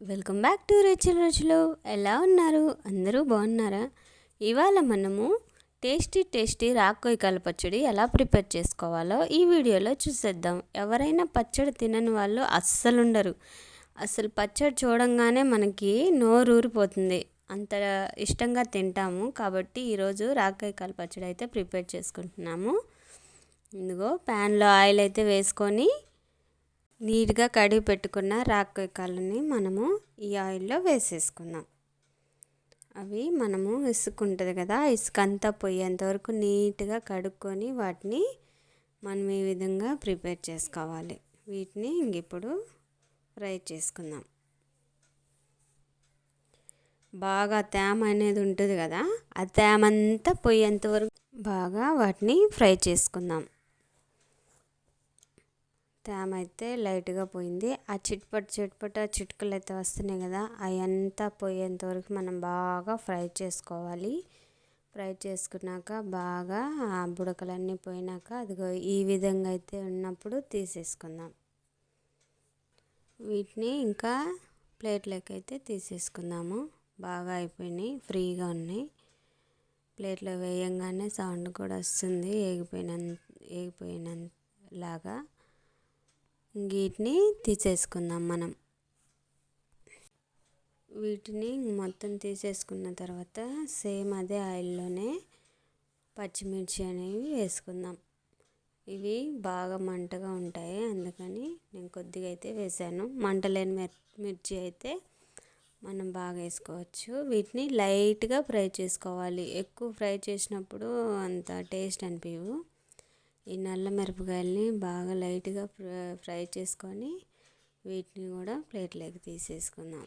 Welcome back to రుచుల రోజులు ఎలా ఉన్నారు? అందరూ బాగున్నారా? ఇవాళ మనము టేస్టీ టేస్టీ రాక్కోయి పచ్చడి ఎలా ప్రిపేర్ చేసుకోవాలో ఈ వీడియోలో చూసేద్దాం. ఎవరైనా పచ్చడి తినని వాళ్ళు అస్సలు ఉండరు. అసలు పచ్చడి చూడంగానే మనకి నోరు ఊరిపోతుంది. అంత ఇష్టంగా తింటాము కాబట్టి ఈరోజు రాక్కాయ పచ్చడి అయితే ప్రిపేర్ చేసుకుంటున్నాము. ఇందుగో ప్యాన్లో ఆయిల్ అయితే వేసుకొని నీట్గా కడిగి పెట్టుకున్న రాక్కాయ కాళ్ళని మనము ఈ ఆయిల్లో వేసేసుకుందాం. అవి మనము ఇసుక ఉంటుంది కదా ఇసుక అంతా పోయేంత వరకు నీట్గా కడుక్కొని వాటిని మనం ఈ విధంగా ప్రిపేర్ చేసుకోవాలి. వీటిని ఇంక ఇప్పుడు ఫ్రై చేసుకుందాం. బాగా తేమ అనేది ఉంటుంది కదా ఆ తేమ అంతా పోయేంత వరకు బాగా వాటిని ఫ్రై చేసుకుందాం. తేమ అయితే లైట్గా పోయింది. ఆ చిట్పట్ చిట్పట్ చిట్కలు అయితే వస్తున్నాయి కదా అవంతా పోయేంత వరకు మనం బాగా ఫ్రై చేసుకోవాలి. ఫ్రై చేసుకున్నాక బాగా ఆ బుడకలన్నీ పోయినాక అదిగో ఈ విధంగా అయితే ఉన్నప్పుడు తీసేసుకుందాం. వీటిని ఇంకా ప్లేట్లోకి అయితే తీసేసుకుందాము. బాగా అయిపోయినాయి ఫ్రీగా ఉన్నాయి. ప్లేట్లో వేయంగానే సౌండ్ కూడా వస్తుంది ఏగిపోయిన ఏగిపోయినలాగా వీటిని తీసేసుకుందాం మనం. వీటిని మొత్తం తీసేసుకున్న తర్వాత సేమ్ అదే ఆయిల్లోనే పచ్చిమిర్చి అనేవి వేసుకుందాం. ఇవి బాగా మంటగా ఉంటాయి. అందుకని నేను కొద్దిగా అయితే వేసాను. మంట లేని మిర్చి అయితే మనం బాగా వేసుకోవచ్చు. వీటిని లైట్గా ఫ్రై చేసుకోవాలి. ఎక్కువ ఫ్రై చేసినప్పుడు అంత టేస్ట్ అనిపించవు ఈ నల్ల మిరపకాయలని బాగా లైట్గా ఫ్రై చేసుకొని వీటిని కూడా ప్లేట్లోకి తీసేసుకుందాం.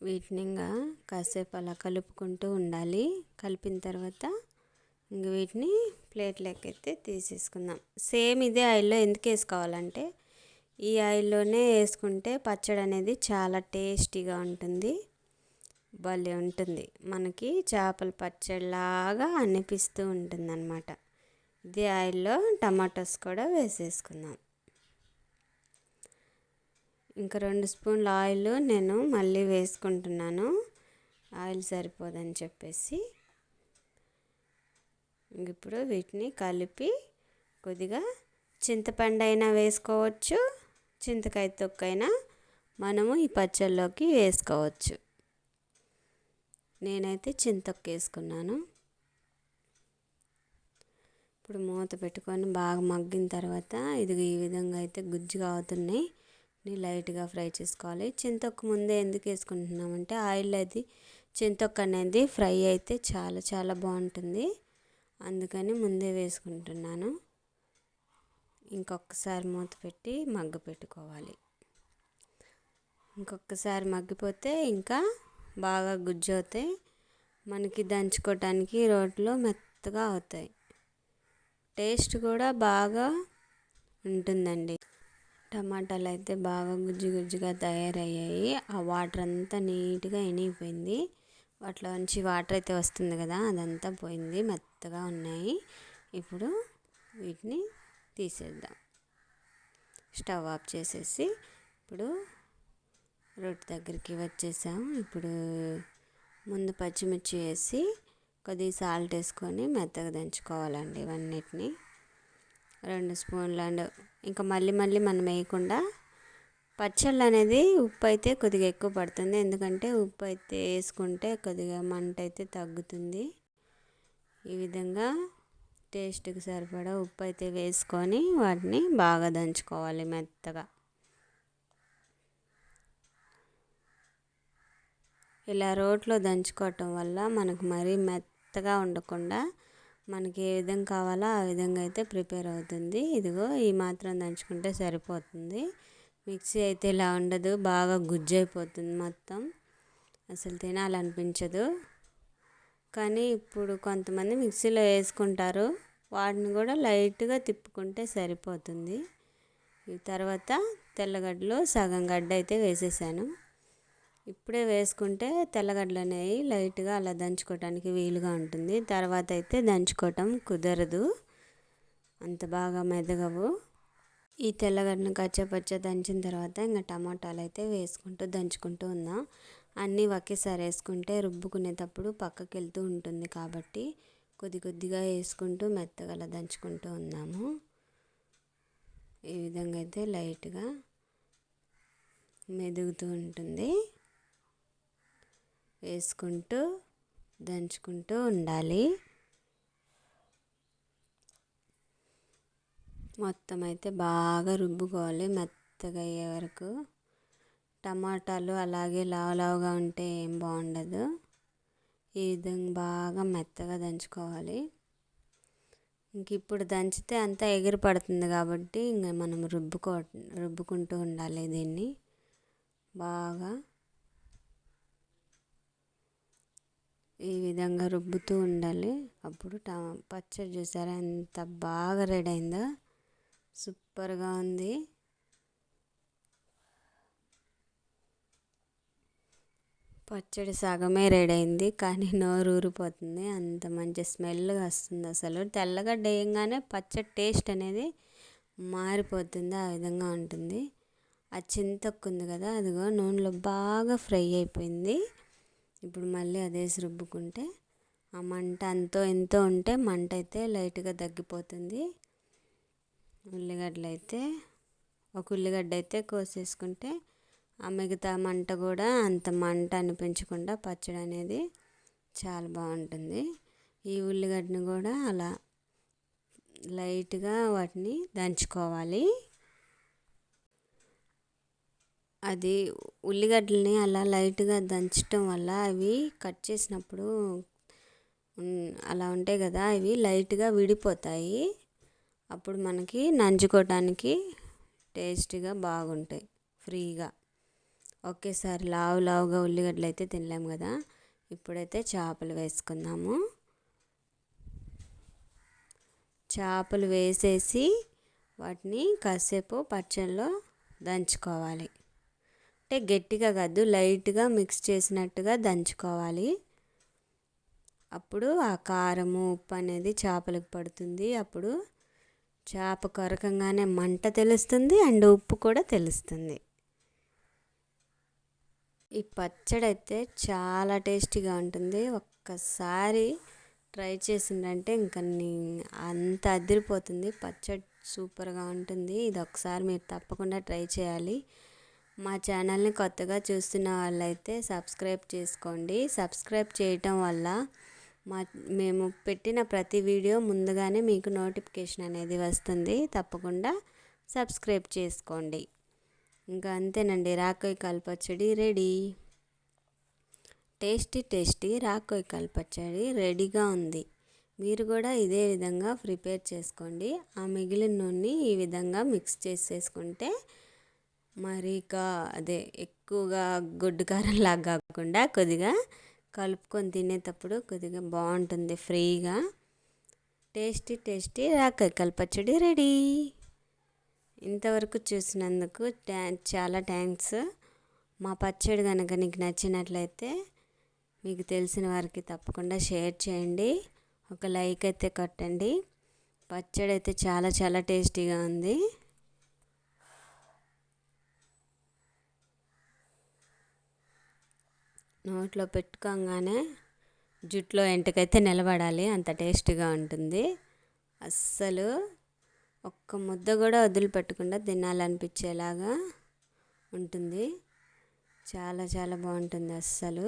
వీటిని ఇంకా కాసేపు అలా కలుపుకుంటూ ఉండాలి. కలిపిన తర్వాత ఇంక వీటిని ప్లేట్లోకి అయితే తీసేసుకుందాం. సేమ్ ఇదే ఆయిల్లో ఎందుకు వేసుకోవాలంటే ఈ ఆయిల్లోనే వేసుకుంటే పచ్చడి అనేది చాలా టేస్టీగా ఉంటుంది. భలే ఉంటుంది. మనకి చేపల పచ్చడిలాగా అనిపిస్తూ ఉంటుంది అనమాట ఇది ఆయిల్లో టమాటోస్ కూడా వేసేసుకుందాం. ఇంకా రెండు స్పూన్ల ఆయిల్ నేను మళ్ళీ వేసుకుంటున్నాను. ఆయిల్ సరిపోదని చెప్పేసి. ఇప్పుడు వీటిని కలిపి కొద్దిగా చింతపండు అయినా వేసుకోవచ్చు. చింతకాయ తొక్కైనా మనము ఈ పచ్చళ్ళలోకి వేసుకోవచ్చు. నేనైతే చింతొక్కు వేసుకున్నాను. ఇప్పుడు మూత పెట్టుకొని బాగా మగ్గిన తర్వాత ఇది ఈ విధంగా అయితే గుజ్జుగా అవుతున్నాయి. లైట్గా ఫ్రై చేసుకోవాలి. చింతొక్క ముందే ఎందుకు వేసుకుంటున్నామంటే ఆయిల్ అది చింతొక్క అనేది ఫ్రై అయితే చాలా చాలా బాగుంటుంది. అందుకని ముందే వేసుకుంటున్నాను. ఇంకొకసారి మూత పెట్టి మగ్గ పెట్టుకోవాలి. ఇంకొకసారి మగ్గిపోతే ఇంకా బాగా గుజ్జు అవుతాయి మనకి దంచుకోవటానికి రోట్లో మెత్తగా అవుతాయి. టేస్ట్ కూడా బాగా ఉంటుందండి. టమాటాలు అయితే బాగా గుజ్జు గుజ్జుగా తయారయ్యాయి. ఆ వాటర్ అంతా నీట్గా ఎనిగిపోయింది వాటిలోంచి వాటర్ అయితే వస్తుంది కదా అదంతా పోయింది. మెత్తగా ఉన్నాయి. ఇప్పుడు వీటిని తీసేద్దాం. స్టవ్ ఆఫ్ చేసేసి ఇప్పుడు రొట్టె దగ్గరికి వచ్చేసాం. ఇప్పుడు ముందు పచ్చిమిర్చి వేసి కొద్దిగా సాల్ట్ వేసుకొని మెత్తగా దంచుకోవాలండి ఇవన్నిటిని. రెండు స్పూన్లు అండ్ ఇంకా మళ్ళీ మళ్ళీ మనం వేయకుండా పచ్చళ్ళు అనేది ఉప్పు అయితే కొద్దిగా ఎక్కువ పడుతుంది. ఎందుకంటే ఉప్పు అయితే వేసుకుంటే కొద్దిగా మంట అయితే తగ్గుతుంది. ఈ విధంగా టేస్ట్కి సరిపడా ఉప్పు అయితే వేసుకొని వాటిని బాగా దంచుకోవాలి మెత్తగా. ఇలా రోట్లో దంచుకోవటం వల్ల మనకు మరీ మెత్తగా ఉండకుండా మనకి ఏ విధంగా కావాలో ఆ విధంగా అయితే ప్రిపేర్ అవుతుంది. ఇదిగో ఈ మాత్రం దంచుకుంటే సరిపోతుంది. మిక్సీ అయితే ఇలా ఉండదు బాగా గుజ్జు అయిపోతుంది మొత్తం. అసలు తినాలనిపించదు. కానీ ఇప్పుడు కొంతమంది మిక్సీలో వేసుకుంటారు వాటిని కూడా లైట్గా తిప్పుకుంటే సరిపోతుంది. తర్వాత తెల్లగడ్డలు సగం గడ్డ అయితే వేసేసాను. ఇప్పుడే వేసుకుంటే తెల్లగడ్డలు అనేవి లైట్గా అలా దంచుకోవటానికి వీలుగా ఉంటుంది. తర్వాత అయితే దంచుకోవటం కుదరదు. అంత బాగా మెదగవు. ఈ తెల్లగడ్డను కచ్చపచ్చ దంచిన తర్వాత ఇంకా టమాటాలు అయితే వేసుకుంటూ దంచుకుంటూ ఉన్నా. అన్నీ ఒకేసారి వేసుకుంటే రుబ్బుకునేటప్పుడు పక్కకి వెళ్తూ ఉంటుంది కాబట్టి కొద్ది కొద్దిగా వేసుకుంటూ మెత్తగా దంచుకుంటూ ఉన్నాము. ఈ విధంగా అయితే లైట్గా మెదుగుతూ ఉంటుంది. వేసుకుంటూ దంచుకుంటూ ఉండాలి. మొత్తం అయితే బాగా రుబ్బుకోవాలి. మెత్తగా అయ్యే వరకు. టమాటాలు అలాగే లావు ఉంటే ఏం బాగుండదు. ఈ విధంగా బాగా మెత్తగా దంచుకోవాలి. ఇంక ఇప్పుడు దంచితే అంతా ఎగిరి పడుతుంది కాబట్టి ఇంకా మనం రుబ్బుకో రుబ్బుకుంటూ ఉండాలి దీన్ని. బాగా ఈ విధంగా రుబ్బుతూ ఉండాలి. అప్పుడు పచ్చడి చూసారా ఎంత బాగా రెడీ అయిందో. సూపర్గా ఉంది. పచ్చడి సగమే రెడీ అయింది కానీ నోరు ఊరిపోతుంది. అంత మంచి స్మెల్గా వస్తుంది అసలు. తెల్లగడ్డ వేయంగానే పచ్చడి టేస్ట్ అనేది మారిపోతుంది ఆ విధంగా ఉంటుంది. ఆ చింతకు ఉంది కదా అదిగో నూనెలో బాగా ఫ్రై అయిపోయింది. ఇప్పుడు మళ్ళీ అదే రుబ్బుకుంటే ఆ మంట అంతో ఎంతో ఉంటే మంట అయితే లైట్గా తగ్గిపోతుంది. ఉల్లిగడ్డలు అయితే ఒక ఉల్లిగడ్డ అయితే కోసేసుకుంటే ఆ మిగతా మంట కూడా అంత మంట అనిపించకుండా పచ్చడి అనేది చాలా బాగుంటుంది. ఈ ఉల్లిగడ్డను కూడా అలా లైట్గా వాటిని దంచుకోవాలి. అది ఉల్లిగడ్డలని అలా లైట్గా దంచడం వల్ల అవి కట్ చేసినప్పుడు అలా ఉంటాయి కదా అవి లైట్గా విడిపోతాయి. అప్పుడు మనకి నంచుకోవటానికి టేస్టీగా బాగుంటాయి ఫ్రీగా. ఒకేసారి లావు లావుగా ఉల్లిగడ్డలు అయితే తినలేము కదా ఇప్పుడైతే చేపలు వేసుకుందాము. చేపలు వేసేసి వాటిని కాసేపు పచ్చళ్ళలో దంచుకోవాలి. అంటే గట్టిగా కాదు లైట్గా మిక్స్ చేసినట్టుగా దంచుకోవాలి. అప్పుడు ఆ కారము ఉప్పు అనేది చేపలకు పడుతుంది. అప్పుడు చేప కొరకంగానే మంట తెలుస్తుంది అండ్ ఉప్పు కూడా తెలుస్తుంది. ఈ పచ్చడి అయితే చాలా టేస్టీగా ఉంటుంది. ఒక్కసారి ట్రై చేసిందంటే ఇంకా అంత అదిరిపోతుంది. పచ్చడి సూపర్గా ఉంటుంది. ఇది ఒకసారి మీరు తప్పకుండా ట్రై చేయాలి. మా ఛానల్ని కొత్తగా చూస్తున్న వాళ్ళైతే సబ్స్క్రైబ్ చేసుకోండి. సబ్స్క్రైబ్ చేయటం వల్ల మా మేము పెట్టిన ప్రతి వీడియో ముందుగానే మీకు నోటిఫికేషన్ అనేది వస్తుంది. తప్పకుండా సబ్స్క్రైబ్ చేసుకోండి. ఇంకా అంతేనండి రాకోయ్ కల్పచ్చడి రెడీ. టేస్టీ టేస్టీ రాకోయ్ కల్పచ్చడి రెడీగా ఉంది. మీరు కూడా ఇదే విధంగా ప్రిపేర్ చేసుకోండి. ఆ మిగిలిన నూనె ఈ విధంగా మిక్స్ చేసేసుకుంటే మరిగా అదే ఎక్కువగా గొడ్డు కారంలాగా కాకుండా కొద్దిగా కలుపుకొని తినేటప్పుడు కొద్దిగా బాగుంటుంది ఫ్రీగా. టేస్టీ టేస్టీ రాకాయ పచ్చడి రెడీ. ఇంతవరకు చూసినందుకు చాలా థ్యాంక్స్. మా పచ్చడి కనుక నీకు నచ్చినట్లయితే మీకు తెలిసిన వారికి తప్పకుండా షేర్ చేయండి. ఒక లైక్ అయితే కట్టండి. పచ్చడి అయితే చాలా చాలా టేస్టీగా ఉంది. నోట్లో పెట్టుకోగానే జుట్లో ఎంటకైతే నిలబడాలి అంత టేస్ట్గా ఉంటుంది. అస్సలు ఒక్క ముద్ద కూడా వదిలిపెట్టకుండా తినాలనిపించేలాగా ఉంటుంది. చాలా చాలా బాగుంటుంది అస్సలు.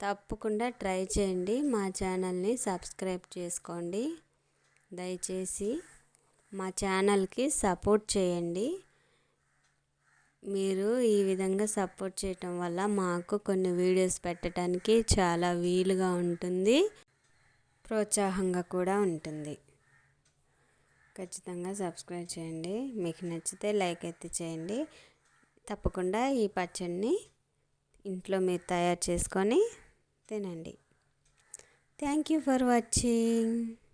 తప్పకుండా ట్రై చేయండి మా ఛానల్ని సబ్స్క్రైబ్ చేసుకోండి. దయచేసి మా ఛానల్కి సపోర్ట్ చేయండి. మీరు ఈ విధంగా సపోర్ట్ చేయటం వల్ల మాకు కొన్ని వీడియోస్ పెట్టడానికి చాలా వీలుగా ఉంటుంది ప్రోత్సాహంగా కూడా ఉంటుంది. ఖచ్చితంగా సబ్స్క్రైబ్ చేయండి. మీకు నచ్చితే లైక్ అయితే చేయండి. తప్పకుండా ఈ పచ్చడిని ఇంట్లో మీరు తయారు చేసుకొని తినండి. Thank you for watching.